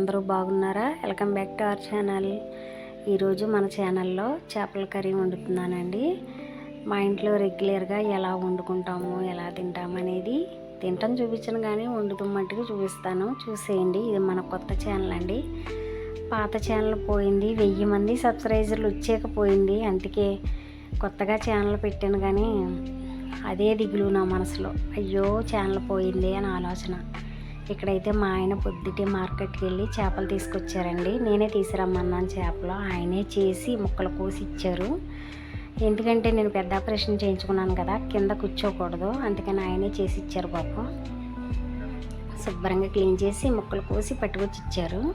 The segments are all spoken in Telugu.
అందరూ బాగున్నారా? Welcome back to our channel. ఈరోజు మన ఛానల్లో చేపల కర్రీ వండుతున్నానండి. మా ఇంట్లో రెగ్యులర్గా ఎలా వండుకుంటాము ఎలా తింటాము అనేది తింటాం చూపించను కానీ వండుతాం మట్టుకు చూపిస్తాను. చూసేయండి ఇది మన కొత్త ఛానల్ అండి. పాత ఛానల్ పోయింది వెయ్యి మంది సబ్స్క్రైజర్లు వచ్చేకపోయింది. అందుకే కొత్తగా ఛానల్ పెట్టాను కానీ అదే దిగులు నా మనసులో. అయ్యో ఛానల్ పోయింది అని ఆలోచన. ఇక్కడైతే మా ఆయన పొద్దుటే మార్కెట్కి వెళ్ళి చేపలు తీసుకొచ్చారండి. నేనే తీసుకురమ్మన్నాను చేపలు. ఆయనే చేసి ముక్కలు కోసి ఇచ్చారు. ఎందుకంటే నేను పెద్ద ఆపరేషన్ చేయించుకున్నాను కదా కింద కూర్చోకూడదు. అందుకని ఆయనే చేసి ఇచ్చారు పాపం. శుభ్రంగా క్లీన్ చేసి ముక్కలు కోసి పట్టుకొచ్చి ఇచ్చారు.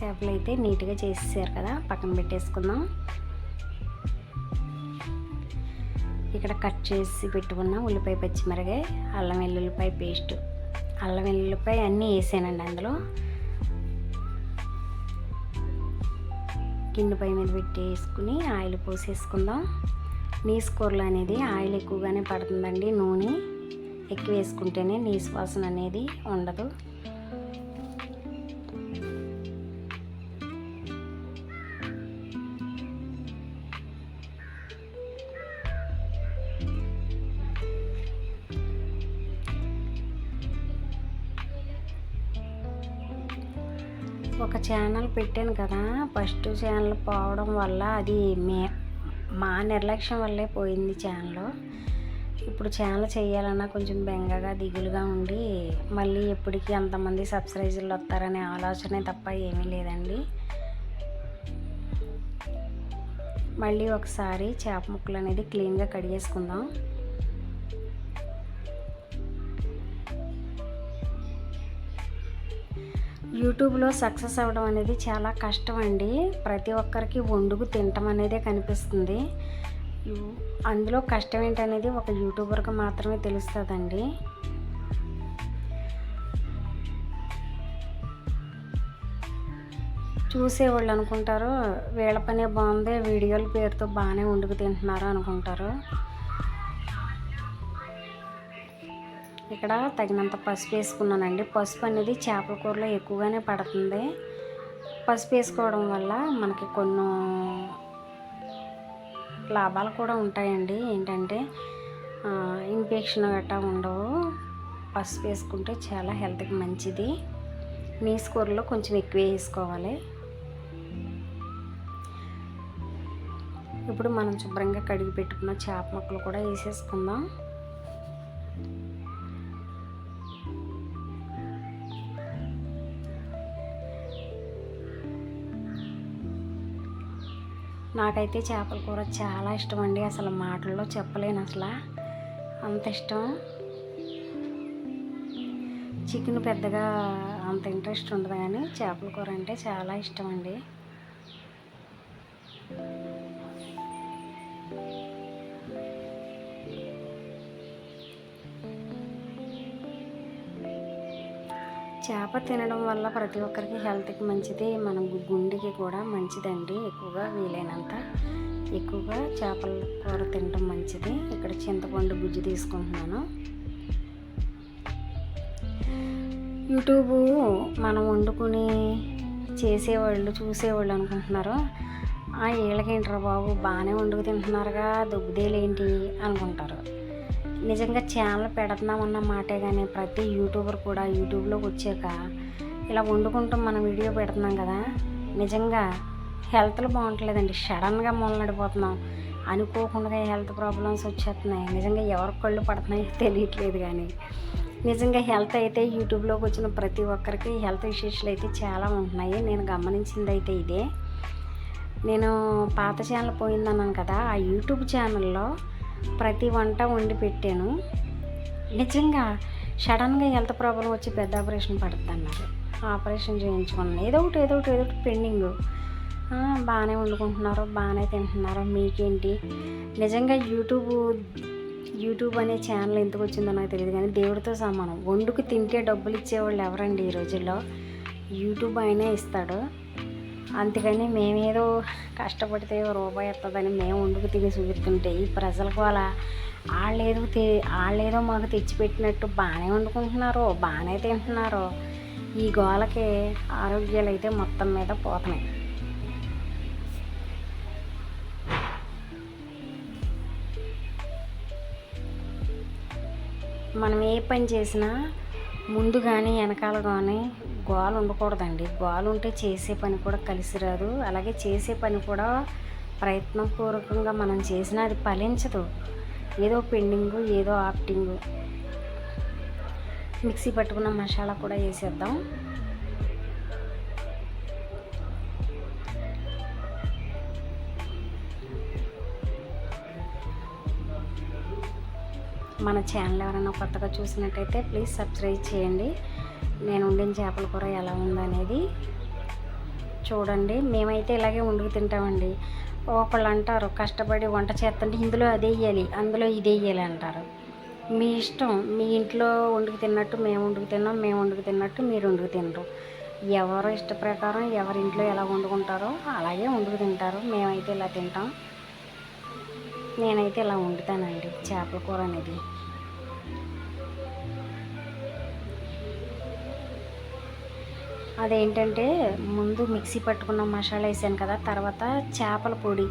చేపలు అయితే నీట్గా చేసేసారు కదా పక్కన పెట్టేసుకుందాం. ఇక్కడ కట్ చేసి పెట్టుకున్న ఉల్లిపాయ పచ్చిమిరకాయ అల్లం వెల్లుల్లిపాయ పేస్ట్. అల్లం వెల్లుల్లిపాయ అన్నీ వేసానండి అందులో. గిన్నె పై మీద పెట్టేసుకుని ఆయిల్ పోసేసుకుందాం. నీసు కూరలు అనేది ఆయిల్ ఎక్కువగానే పడుతుందండి నూనె ఎక్కువ వేసుకుంటేనే నీసు వాసన అనేది ఉండదు. ఒక ఛానల్ పెట్టాను కదా ఫస్ట్ ఛానల్ పోవడం వల్ల అది మే మా నిర్లక్ష్యం వల్లే పోయింది ఛానల్ ఇప్పుడు ఛానల్ చేయాలన్నా కొంచెం బెంగగా దిగులుగా ఉండి మళ్ళీ ఎప్పటికీ అంతమంది సబ్స్క్రైజర్లు వస్తారనే ఆలోచనే తప్ప ఏమీ లేదండి. మళ్ళీ ఒకసారి చేప ముక్కలు అనేది క్లీన్గా కడిగేసుకుందాం. యూట్యూబ్లో సక్సెస్ అవ్వడం అనేది చాలా కష్టం అండి ప్రతి ఒక్కరికి వండుకు తినటం అనేదే కనిపిస్తుంది. అందులో కష్టం ఏంటనేది ఒక యూట్యూబర్కి మాత్రమే తెలుస్తుందండి. చూసేవాళ్ళు అనుకుంటారు వీళ్ళ పనే బాగుంది వీడియోల పేరుతో బాగానే వండుకు తింటున్నారు అనుకుంటారు. ఇక్కడ తగినంత పసుపు వేసుకున్నానండి. పసుపు అనేది చేపల కూరలో ఎక్కువగానే పడుతుంది. పసుపు వేసుకోవడం వల్ల మనకి కొన్ని లాభాలు కూడా ఉంటాయండి. ఏంటంటే ఇన్ఫెక్షన్ గట్టా ఉండవు. పసుపు వేసుకుంటే చాలా హెల్త్కి మంచిది. నీస్ కూరలో కొంచెం ఎక్కువ వేసుకోవాలి. ఇప్పుడు మనం శుభ్రంగా కడిగి పెట్టుకున్న చేప ముక్కలు కూడా వేసేసుకుందాం. నాకైతే చేపల కూర చాలా ఇష్టం అండి అసలు మాటల్లో చెప్పలేను అసలు. అంత ఇష్టం. చికెన్ పెద్దగా అంత ఇంట్రెస్ట్ ఉండదు కానీ చేపల కూర అంటే చాలా ఇష్టం అండి చేప తినడం వల్ల ప్రతి ఒక్కరికి హెల్త్కి మంచిది. మన గుండెకి కూడా మంచిదండి. ఎక్కువగా వీలైనంత ఎక్కువగా చేపల కూర తినడం మంచిది. ఇక్కడ చింతపండు గుజ్జు తీసుకుంటున్నాను. యూట్యూబ్ మనం వండుకుని చేసేవాళ్ళు చూసేవాళ్ళు అనుకుంటున్నారు. ఆ వీళ్ళకేంట్రా బాబు? బాగానే వండుకు తింటున్నారుగా. దుగ్గుదేలేంటి అనుకుంటారు. నిజంగా ఛానల్ పెడుతున్నామన్న మాటే కానీ ప్రతి యూట్యూబర్ కూడా యూట్యూబ్లోకి వచ్చాక ఇలా వండుకుంటూ మనం వీడియో పెడుతున్నాం కదా నిజంగా హెల్త్లు బాగుంటలేదండి. సడన్గా మొదలడిపోతున్నాం అనుకోకుండా హెల్త్ ప్రాబ్లమ్స్ వచ్చేస్తున్నాయి. నిజంగా ఎవరి కళ్ళు పడుతున్నాయో తెలియట్లేదు కానీ నిజంగా హెల్త్ అయితే యూట్యూబ్లోకి వచ్చిన ప్రతి ఒక్కరికి హెల్త్ ఇష్యూస్లు అయితే చాలా ఉంటున్నాయి. నేను గమనించింది అయితే ఇదే. నేను పాత ఛానల్ పోయిందన్నాను కదా ఆ యూట్యూబ్ ఛానల్లో ప్రతి వంట వండి పెట్టాను. నిజంగా సడన్గా హెల్త్ ప్రాబ్లం వచ్చి పెద్ద ఆపరేషన్ పడుతున్నారు ఆపరేషన్ చేయించుకున్నాను. ఏదో ఒకటి ఏదో ఒకటి ఏదో ఒకటి పెండింగ్. బాగానే వండుకుంటున్నారు బాగానే తింటున్నారు. మీకేంటి? నిజంగా యూట్యూబ్ యూట్యూబ్ అనే ఛానల్ ఎందుకు వచ్చిందో నాకు తెలియదు కానీ దేవుడితో సమానం. వండుకు తింటే డబ్బులు ఇచ్చేవాళ్ళు ఎవరండి ఈ రోజుల్లో? యూట్యూబ్ ఆయనే ఇస్తాడు. అందుకని మేమేదో కష్టపడితే రూపాయి వస్తుందని మేము వండుకు తిని చూపిస్తుంటే ఈ ప్రజలకు అలా వాళ్ళేదో తె వాళ్ళేదో మాకు తెచ్చిపెట్టినట్టు బాగానే వండుకుంటున్నారు బాగానే తింటున్నారు ఈ గోలకి ఆరోగ్యాలు అయితే మొత్తం మీద పోతున్నాయి. మనం ఏ పని చేసినా ముందు కానీ వెనకాల కానీ గోలు ఉండకూడదండి గోలు ఉంటే చేసే పని కూడా కలిసి రాదు. అలాగే చేసే పని కూడా ప్రయత్నపూర్వకంగా మనం చేసినా అది ఫలించదు. ఏదో పెండింగు ఏదో ఆప్టింగు. మిక్సీ పట్టుకున్న మసాలా కూడా వేసేద్దాం. మన ఛానల్ ఎవరైనా కొత్తగా చూసినట్టయితే ప్లీజ్ సబ్స్క్రైబ్ చేయండి. నేను వండిన చేపల కూర ఎలా ఉందనేది చూడండి. మేమైతే ఇలాగే వండుకు తింటామండి. ఒకళ్ళు అంటారు కష్టపడి వంట చేస్తుంటే ఇందులో అదే వేయాలి అందులో ఇదే వేయాలి అంటారు. మీ ఇష్టం మీ ఇంట్లో వండుకు తిన్నట్టు మేము వండుకు తిన్నాం మేము వండుకు తిన్నట్టు మీరు వండుకు తినరు. ఎవరు ఇష్ట ప్రకారం ఎవరి ఇంట్లో ఎలా వండుకుంటారో అలాగే వండుకు తింటారు. మేమైతే ఇలా తింటాం. నేనైతే ఇలా వండుతానండి చేపల కూర అనేది. అదేంటంటే ముందు మిక్సీ పట్టుకున్న మసాలా వేసాను కదా తర్వాత చేపల పొడి.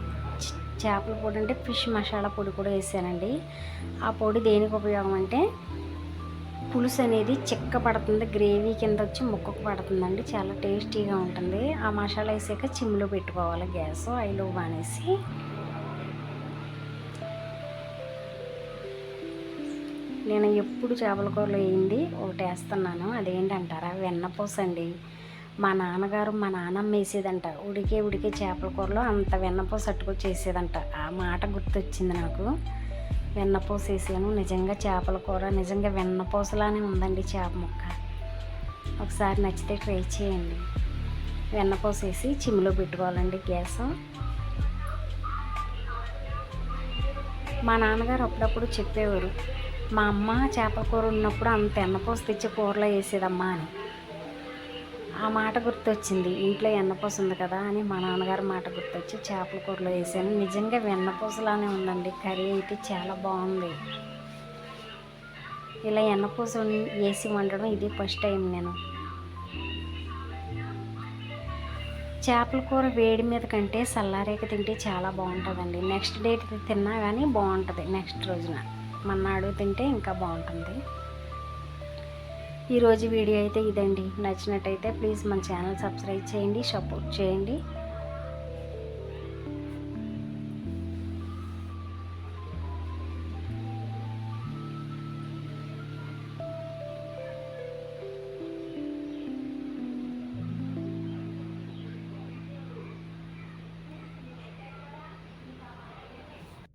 చేపల పొడి అంటే ఫిష్ మసాలా పొడి కూడా వేసానండి. ఆ పొడి దేనికి ఉపయోగం అంటే పులుసు అనేది చిక్క పడుతుంది గ్రేవీ కింద వచ్చి ముక్కకు పడుతుందండి చాలా టేస్టీగా ఉంటుంది. ఆ మసాలా వేసాక చిమ్లో పెట్టుకోవాలి గ్యాస్ ఐలో బానేసి. నేను ఎప్పుడు చేపల కూరలో వేయింది ఒకటి వేస్తున్నాను అదేంటంటారా? వెన్నపూస అండి మా నాన్నగారు మా నాన్నమ్మ వేసేదంట. ఉడికే ఉడికే చేపల కూరలో అంత వెన్నపూస అట్టుకొచ్చి చేసేదంట. ఆ మాట గుర్తొచ్చింది నాకు. వెన్నపూస వేసాను నిజంగా చేపల కూర నిజంగా వెన్నపూసలానే ఉందండి చేప ముక్క. ఒకసారి నచ్చితే ట్రై చేయండి. వెన్నపూస వేసి చిమ్లో పెట్టుకోవాలండి గ్యాస్. మా నాన్నగారు అప్పుడప్పుడు చెప్పేవారు మా అమ్మ చేపల కూర ఉన్నప్పుడు అంత ఎన్నపూస తెచ్చి కూరలో వేసేదమ్మా అని. ఆ మాట గుర్తొచ్చింది. ఇంట్లో ఎన్నపూస ఉంది కదా అని మా నాన్నగారు మాట గుర్తొచ్చి చేపల కూరలో వేసాను. నిజంగా వెన్నపూసలానే ఉందండి. కర్రీ అయితే చాలా బాగుంది. ఇలా ఎన్నపూస వేసి వండడం ఇది ఫస్ట్ టైం నేను. చేపల కూర వేడి మీద కంటే సల్లారేక తింటే చాలా బాగుంటుందండి. నెక్స్ట్ డే తిన్నా కానీ బాగుంటుంది. నెక్స్ట్ రోజున. మన్నాడు తింటే ఇంకా బాగుంటుంది. ఈరోజు వీడియో అయితే ఇదండి. నచ్చినట్టయితే ప్లీజ్ మన ఛానల్ సబ్స్క్రైబ్ చేయండి సపోర్ట్ చేయండి.